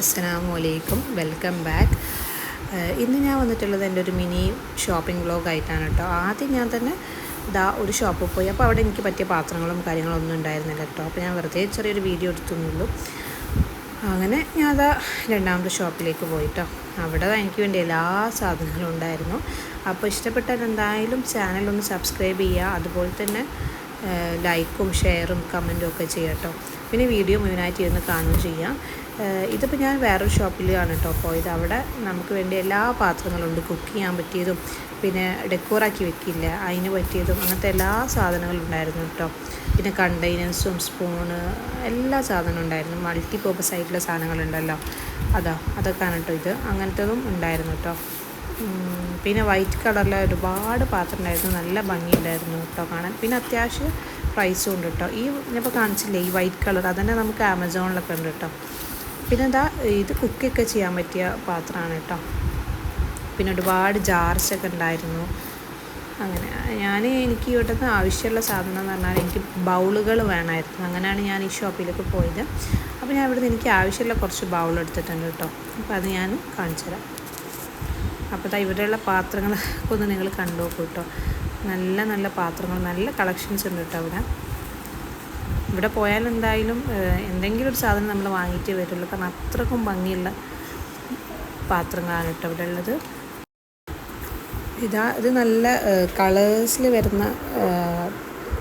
അസ്സലാമു അലൈക്കും welcome back. ഇന്ന് ഞാൻ വന്നിട്ടുള്ളത് എന്റെ ഒരു മിനി ഷോപ്പിംഗ് വ്ലോഗ് ആയിട്ടാണ് കേട്ടോ. ആദ്യം ഞാൻ തന്നെ ദാ ഒരു ഷോപ്പിൽ പോയി. അപ്പോൾ അവിടെ എനിക്ക് പറ്റിയ പാത്രങ്ങളും കാര്യങ്ങളും ഒന്നും ഉണ്ടായിരുന്നില്ല കേട്ടോ. അപ്പോൾ ഞാൻ വെറുതെ ചെറിയൊരു വീഡിയോ എടുത്തുന്നുള്ളൂ. അങ്ങനെ ഞാൻ അതാ രണ്ടാമത്തെ ഷോപ്പിലേക്ക് പോയിട്ടോ. അവിടെ എനിക്ക് വേണ്ടി എല്ലാ സാധനങ്ങളും ഉണ്ടായിരുന്നു. അപ്പോൾ ഇഷ്ടപ്പെട്ടാൽ എന്തായാലും ചാനലൊന്ന് സബ്സ്ക്രൈബ് ചെയ്യുക. അതുപോലെ തന്നെ ലൈക്കും ഷെയറും കമന്റും ഒക്കെ ചെയ്യാം കേട്ടോ. പിന്നെ വീഡിയോ മുഴുവനായിട്ട് ഇരുന്ന് കാണുകയും ചെയ്യാം. ഇതിപ്പോൾ ഞാൻ വേറൊരു ഷോപ്പിലാണ് കേട്ടോ പോയത്. അവിടെ നമുക്ക് വേണ്ടി എല്ലാ പാത്രങ്ങളും ഉണ്ട് കുക്ക് ചെയ്യാൻ പറ്റിയതും പിന്നെ ഡെക്കോറാക്കി വെക്കില്ല അതിന് പറ്റിയതും അങ്ങനത്തെ എല്ലാ സാധനങ്ങളും ഉണ്ടായിരുന്നു കേട്ടോ. പിന്നെ കണ്ടെയ്നേഴ്സും സ്പൂണ് എല്ലാ സാധനവും ഉണ്ടായിരുന്നു. മൾട്ടി പർപ്പസ് ആയിട്ടുള്ള സാധനങ്ങളുണ്ടല്ലോ. അതാ അതൊക്കെയാണ് കേട്ടോ ഇത്. അങ്ങനത്തതും ഉണ്ടായിരുന്നു കേട്ടോ. പിന്നെ വൈറ്റ് കളറിലെ ഒരുപാട് പാത്രം ഉണ്ടായിരുന്നു. നല്ല ഭംഗിയുണ്ടായിരുന്നു കേട്ടോ കാണാൻ. പിന്നെ അത്യാവശ്യം പ്രൈസും ഉണ്ട് കേട്ടോ. ഈ ഞാനിപ്പോൾ കാണിച്ചില്ലേ ഈ വൈറ്റ് കളർ. അതന്നെ നമുക്ക് ആമസോണിലൊക്കെ ഉണ്ട് കേട്ടോ. പിന്നെ എന്താ ഇത് കുക്കൊക്കെ ചെയ്യാൻ പറ്റിയ പാത്രമാണ് കേട്ടോ. പിന്നെ ഒരുപാട് ജാർസൊക്കെ ഉണ്ടായിരുന്നു. അങ്ങനെ ഞാൻ എനിക്ക് ഇവിടുന്ന് ആവശ്യമുള്ള സാധനം എന്ന് പറഞ്ഞാൽ എനിക്ക് ബൗളുകൾ വേണമായിരുന്നു. അങ്ങനെയാണ് ഞാൻ ഈ ഷോപ്പിലേക്ക് പോയത്. അപ്പോൾ ഞാൻ ഇവിടുന്ന് എനിക്ക് ആവശ്യമുള്ള കുറച്ച് ബൗൾ എടുത്തിട്ടുണ്ട് കേട്ടോ. അപ്പോൾ അത് ഞാൻ കാണിച്ചു തരാം. അപ്പോൾ ഇവിടെയുള്ള പാത്രങ്ങളൊക്കെ ഒന്ന് നിങ്ങൾ കണ്ടു കേട്ടോ. നല്ല നല്ല പാത്രങ്ങൾ നല്ല കളക്ഷൻസ് ഉണ്ട് കേട്ടോ അവിടെ. ഇവിടെ പോയാൽ എന്തായാലും എന്തെങ്കിലും ഒരു സാധനം നമ്മൾ വാങ്ങിയിട്ടേ വരുള്ളൂ. കാരണം അത്രക്കും ഭംഗിയുള്ള പാത്രങ്ങളാണ് കേട്ടോ ഇവിടെ ഉള്ളത്. ഇതാ ഇത് നല്ല കളേഴ്സിൽ വരുന്ന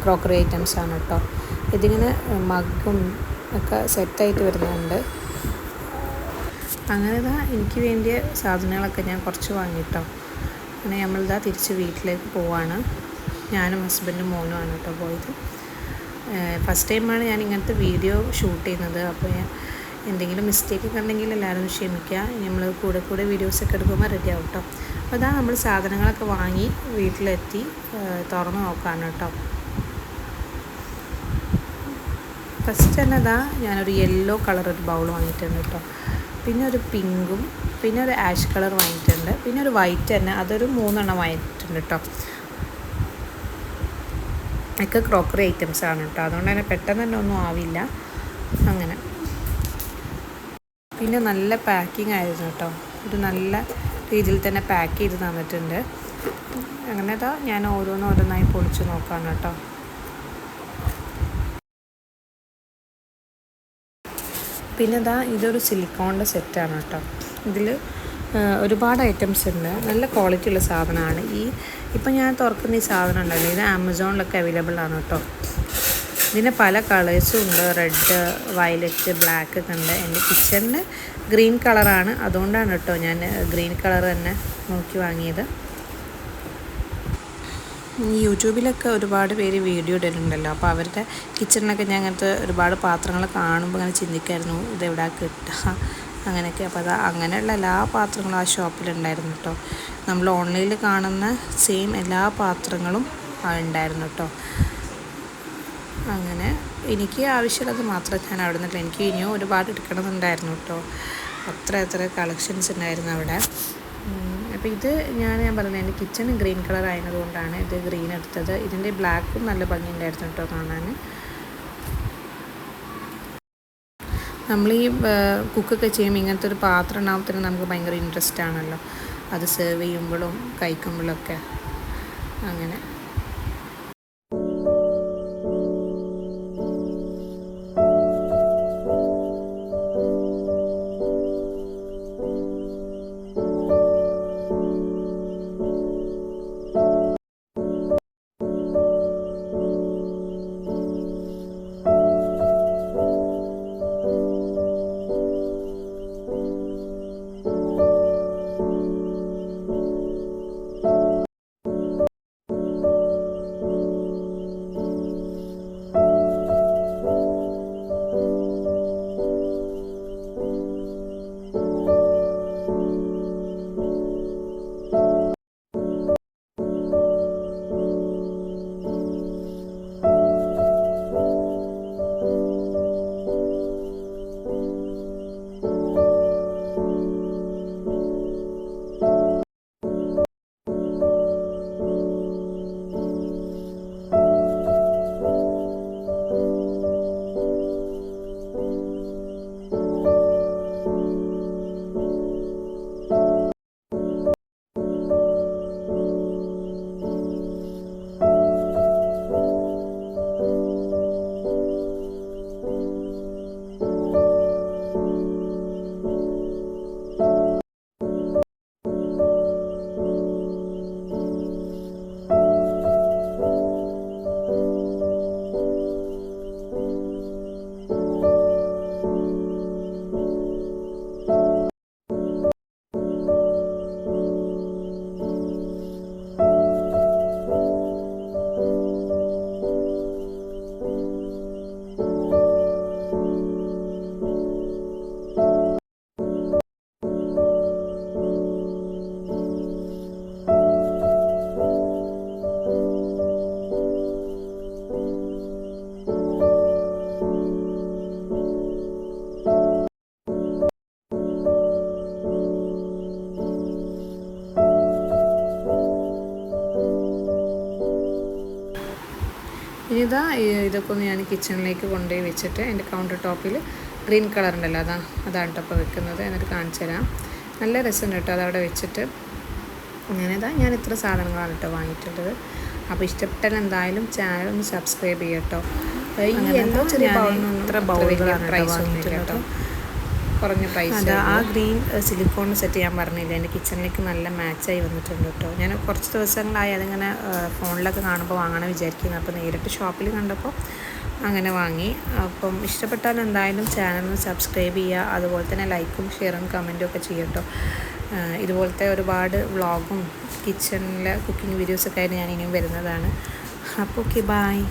ക്രോക്കറി ഐറ്റംസ് ആണ് കേട്ടോ. ഇതിങ്ങനെ മഗ്ഗും ഒക്കെ സെറ്റായിട്ട് വരുന്നുണ്ട്. അങ്ങനെ ഇതാ എനിക്ക് വേണ്ടിയ സാധനങ്ങളൊക്കെ ഞാൻ കുറച്ച് വാങ്ങിട്ടോ. അങ്ങനെ നമ്മളിതാ തിരിച്ച് വീട്ടിലേക്ക് പോവാണ്. ഞാനും ഹസ്ബൻഡും മോനുമാണ് കേട്ടോ പോയത്. ഫസ്റ്റ് ടൈമാണ് ഞാൻ ഇങ്ങനത്തെ വീഡിയോ ഷൂട്ട് ചെയ്യുന്നത്. അപ്പോൾ എന്തെങ്കിലും മിസ്റ്റേക്ക് കണ്ടെങ്കിൽ എല്ലാവരും ക്ഷമിക്കുക. നമ്മൾ കൂടെ കൂടെ വീഡിയോസൊക്കെ എടുക്കുമ്പോൾ റെഡി ആവും കേട്ടോ അപ്പോൾ അതാ നമ്മൾ സാധനങ്ങളൊക്കെ വാങ്ങി വീട്ടിലെത്തി തുറന്ന് നോക്കാണ് കേട്ടോ ഫസ്റ്റ് തന്നെ അതാ ഞാനൊരു യെല്ലോ കളർ ഒരു ബൗൾ വാങ്ങിയിട്ടുണ്ട് കേട്ടോ പിന്നെ ഒരു പിങ്കും പിന്നെ ഒരു ആഷ് കളർ വാങ്ങിയിട്ടുണ്ട്. പിന്നെ ഒരു വൈറ്റ് തന്നെ. അതൊരു മൂന്നെണ്ണം വാങ്ങിയിട്ടുണ്ട് കേട്ടോ ഒക്കെ ക്രോക്കറി ഐറ്റംസ് ആണ് കേട്ടോ. അതുകൊണ്ട് തന്നെ പെട്ടെന്ന് തന്നെ ഒന്നും ആവില്ല. അങ്ങനെ. പിന്നെ നല്ല പാക്കിംഗ് ആയിരുന്നു കേട്ടോ. ഒരു നല്ല രീതിയിൽ തന്നെ പാക്ക് ചെയ്ത് തന്നിട്ടുണ്ട്. അങ്ങനെ അതാ ഞാൻ ഓരോന്ന് ഓരോന്നായി പൊളിച്ച് നോക്കാം കേട്ടോ. പിന്നെ ഇതാ ഇതൊരു സിലിക്കോണിന്റെ സെറ്റാണ് കേട്ടോ. ഇതിൽ ഒരുപാട് ഐറ്റംസ് ഉണ്ട്. നല്ല ക്വാളിറ്റി ഉള്ള സാധനമാണ്. ഈ ഇപ്പം ഞാൻ തുറക്കുന്ന ഈ സാധനം ഉണ്ടല്ലോ ഇത് ആമസോണിലൊക്കെ അവൈലബിൾ ആണ് കേട്ടോ. ഇതിന് പല കളേഴ്സും ഉണ്ട് റെഡ് വയലറ്റ് ബ്ലാക്ക് ഒക്കെ ഉണ്ട്. എന്റെ കിച്ചണിൽ ഗ്രീൻ കളറാണ് അതുകൊണ്ടാണ് കേട്ടോ ഞാൻ ഗ്രീൻ കളർ തന്നെ നോക്കി വാങ്ങിയത്. യൂട്യൂബിലൊക്കെ ഒരുപാട് പേര് വീഡിയോ ഇടുന്നുണ്ടല്ലോ അപ്പോൾ അവരുടെ കിച്ചണിലൊക്കെ ഞാൻ അങ്ങനത്തെ ഒരുപാട് പാത്രങ്ങൾ കാണുമ്പോൾ അങ്ങനെ ചിന്തിക്കായിരുന്നു ഇതെവിടെ കിട്ടുക അങ്ങനെയൊക്കെ. അപ്പോൾ അത് അങ്ങനെയുള്ള എല്ലാ പാത്രങ്ങളും ആ ഷോപ്പിലുണ്ടായിരുന്നു കേട്ടോ. നമ്മൾ ഓൺലൈനിൽ കാണുന്ന സെയിം എല്ലാ പാത്രങ്ങളും ഉണ്ടായിരുന്നു കേട്ടോ. അങ്ങനെ എനിക്ക് ആവശ്യമുള്ളത് മാത്രം ഞാൻ അവിടെ നിന്നിട്ട് എനിക്ക് ഇനിയും ഒരുപാട് എടുക്കണമെന്നുണ്ടായിരുന്നു കേട്ടോ. അത്ര അത്ര കളക്ഷൻസ് ഉണ്ടായിരുന്നു അവിടെ. അപ്പോൾ ഇത് ഞാൻ ഞാൻ പറഞ്ഞത് എന്റെ കിച്ചൺ ഗ്രീൻ കളർ ആയതുകൊണ്ടാണ് ഇത് ഗ്രീൻ എടുത്തത്. ഇതിന്റെ ബ്ലാക്കും നല്ല ഭംഗി ഉണ്ടായിരുന്നു കേട്ടോ കാണാൻ. നമ്മൾ ഈ കുക്കൊക്കെ ചെയ്യുമ്പോൾ ഇങ്ങനത്തെ ഒരു പാത്രം ഉണ്ടാകുമ്പോൾ നമുക്ക് ഭയങ്കര ഇൻട്രസ്റ്റ് ആണല്ലോ. അത് സെർവ് ചെയ്യുമ്പോഴും കഴിക്കുമ്പോഴൊക്കെ അങ്ങനെ. ഇതാ ഇതൊക്കെ ഒന്ന് ഞാൻ കിച്ചണിലേക്ക് കൊണ്ടുപോയി വെച്ചിട്ട് എന്റെ കൗണ്ടർ ടോപ്പിൽ ഗ്രീൻ കളർ ഉണ്ടല്ലോ അതാ അതാണ് കേട്ടോ അപ്പോൾ വെക്കുന്നത്. എന്നിട്ട് കാണിച്ചു തരാം. നല്ല രസമുണ്ട് കേട്ടോ അതവിടെ വെച്ചിട്ട്. അങ്ങനെ ഇതാ ഞാൻ ഇത്ര സാധനങ്ങളാണ് കേട്ടോ വാങ്ങിയിട്ടുള്ളത്. അപ്പോൾ ഇഷ്ടപ്പെട്ടാൽ എന്തായാലും ചാനൽ ഒന്ന് സബ്സ്ക്രൈബ് ചെയ്യട്ടോ ഈ എന്തോ ചെറിയ ഇത്ര ഒന്നും കേട്ടോ. കുറഞ്ഞ പ്രൈസ് അതെ ആ ഗ്രീൻ സിലിക്കോൺ സെറ്റ് ഞാൻ പറഞ്ഞില്ല? എന്റെ കിച്ചണിലേക്ക് നല്ല മാച്ചായി വന്നിട്ടുണ്ട് കേട്ടോ. ഞാൻ കുറച്ച് ദിവസങ്ങളായി അതിങ്ങനെ ഫോണിലൊക്കെ കാണുമ്പോൾ വാങ്ങണം വിചാരിക്കുന്നത് അപ്പോൾ നേരിട്ട് ഷോപ്പിൽ കണ്ടപ്പോൾ അങ്ങനെ വാങ്ങി. അപ്പം ഇഷ്ടപ്പെട്ടാൽ എന്തായാലും ചാനൽ ഒന്ന് സബ്സ്ക്രൈബ് ചെയ്യുക. അതുപോലെ തന്നെ ലൈക്കും ഷെയറും കമന്റും ഒക്കെ ചെയ്യട്ടോ ഇതുപോലത്തെ ഒരുപാട് വ്ളോഗും കിച്ചണിലെ കുക്കിംഗ് വീഡിയോസൊക്കെ ആയിട്ട് ഞാൻ ഇനിയും വരുന്നതാണ്. അപ്പോൾ ഓക്കെ ബായ്